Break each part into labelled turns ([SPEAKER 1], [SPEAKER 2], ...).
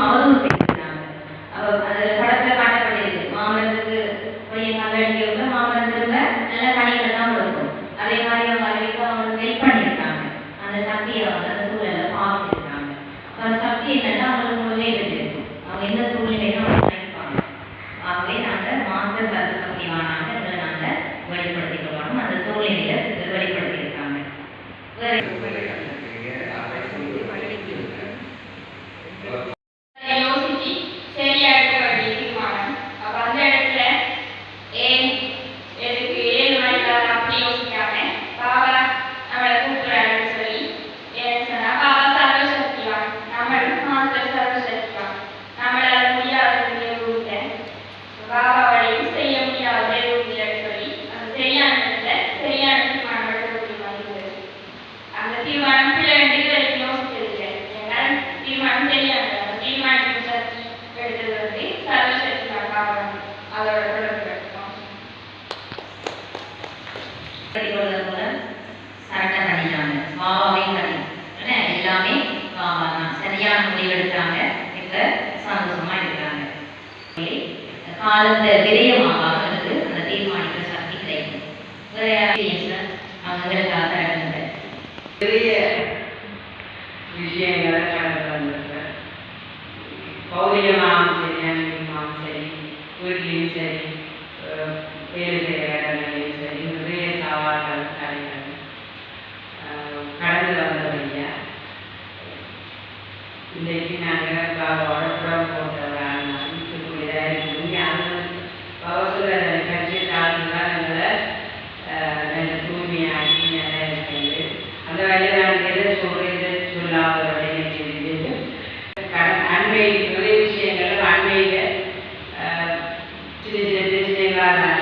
[SPEAKER 1] அவரும் சேர்க்கிறாங்க காலத்தை விரயமாகாது அந்த தீர்மானிக்க சக்தி கிடைக்கும் அவங்களுக்காக
[SPEAKER 2] பெரிய விஷயங்களை கடந்து வந்திருக்கேன் பௌரியமாகவும் சரி அன்பியமாகவும் சரி வீட்லேயும் சரி வேலை செய்கிற இடங்களையும் சரி நிறைய சவால்கள் கலைகள் கடந்து வந்தவையா இன்றைக்கு நாங்கள் Disneyland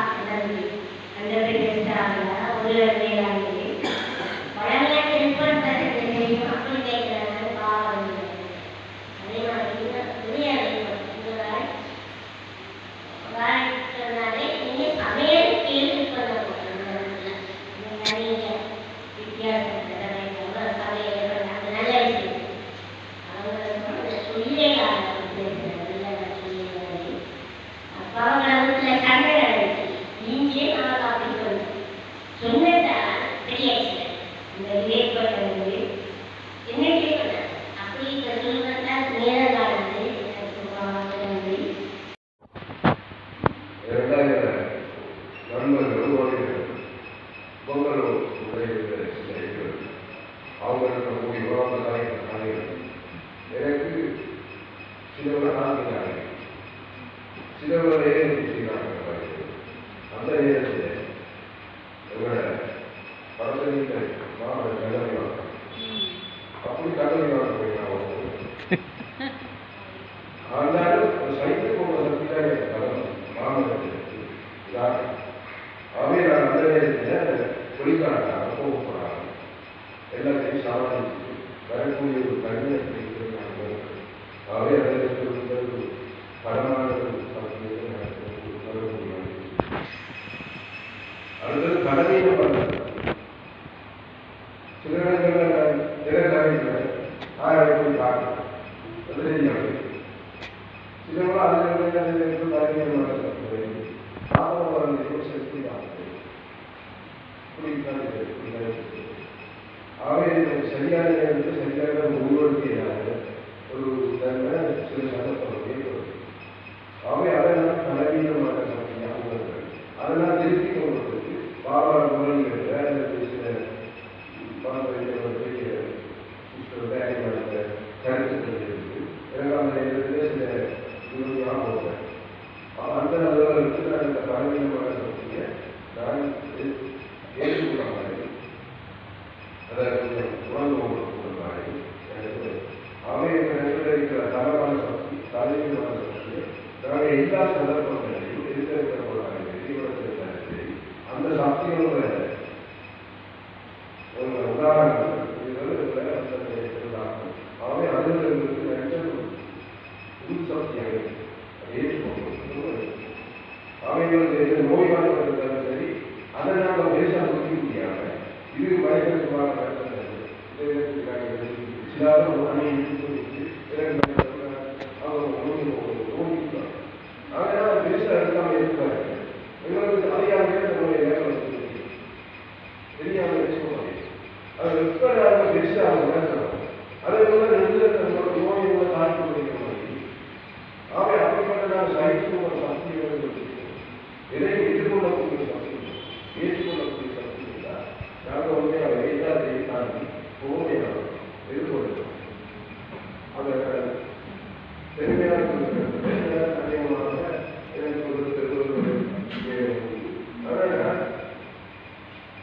[SPEAKER 2] ಮಕ್ಕಳು ಉಪಯೋಗದಲ್ಲಿ ಸ್ನೇಹಿತರು
[SPEAKER 3] ಅವುಗಳನ್ನು ಯುವಕರಾಗಿ ಕಾರ್ಯಗಳು
[SPEAKER 4] எனக்கு சிலவர்களாக சிலவர்களே அந்த
[SPEAKER 5] நேரத்தில் எங்களோட பரதவீங்கள் கடமை அப்படி கடமை வாங்க போய் நான் ஆனால் சரியான நேரத்தில் சரியான முன்னோடிக்கையாக ஒரு சில அவை அதனால் பலவீனமாக ஞாபகங்கள் அதனால் திருப்பி கொள்வதற்கு பாபா முறையில் வேலை பேசின பாபா பேசிய கருத்துக்கள் இருக்கு இரண்டாம் நேரத்தில் எல்லாரும் ஒன்றிணைந்து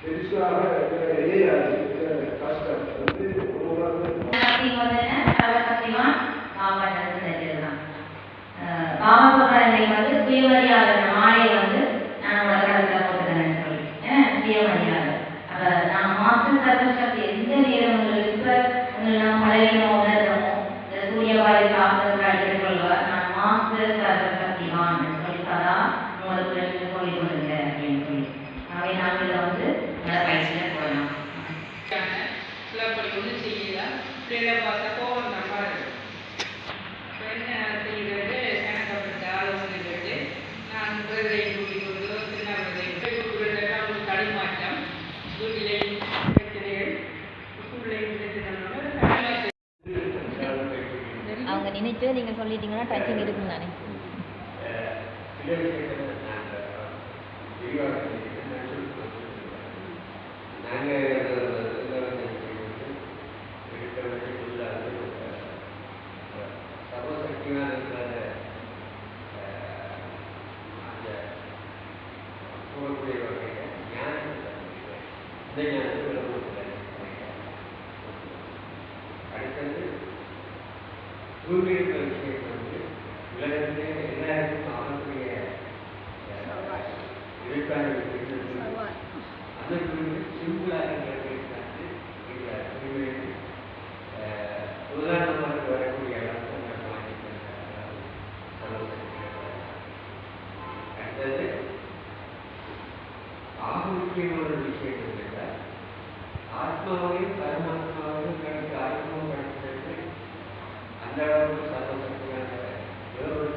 [SPEAKER 5] பெருசாக காஸ்ட் வந்து
[SPEAKER 1] பாவப்படலை வந்து சுயமரியாதை மாலை வந்து நான் உலகத்தில் போட்டுக்கிறேன் சொல்லி. ஏன்னா சுயமரியாதை. அப்போ நான் மாஸ்டர் சர்வசக்தி எந்த நேரம் உங்களுக்கு இப்போ உங்களுக்கு நான் பழகினோம் உணர்றோமோ இந்த
[SPEAKER 6] சூரிய வாயு நீங்க சொல்லிட்டீங்கன்னா டச்சிங் இருக்கும் தானே
[SPEAKER 7] ஆத்மாவையும் பரமாத்மாவையும் கணக்கு அறிமுகம் படுத்துறது அந்த அளவுக்கு சந்தோஷம் Yeah.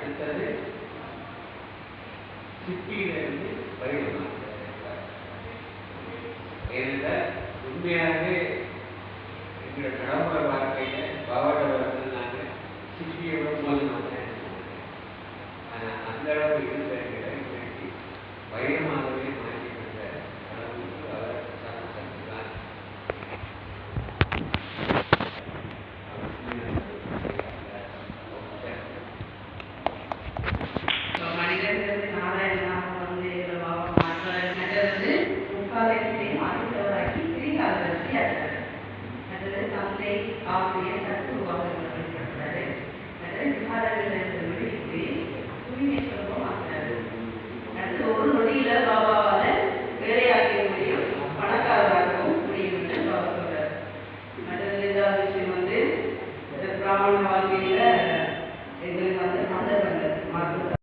[SPEAKER 7] அடுத்தது சிப்பியிலிருந்து பயிர் எழுத உண்மையாகவே
[SPEAKER 8] Thank you.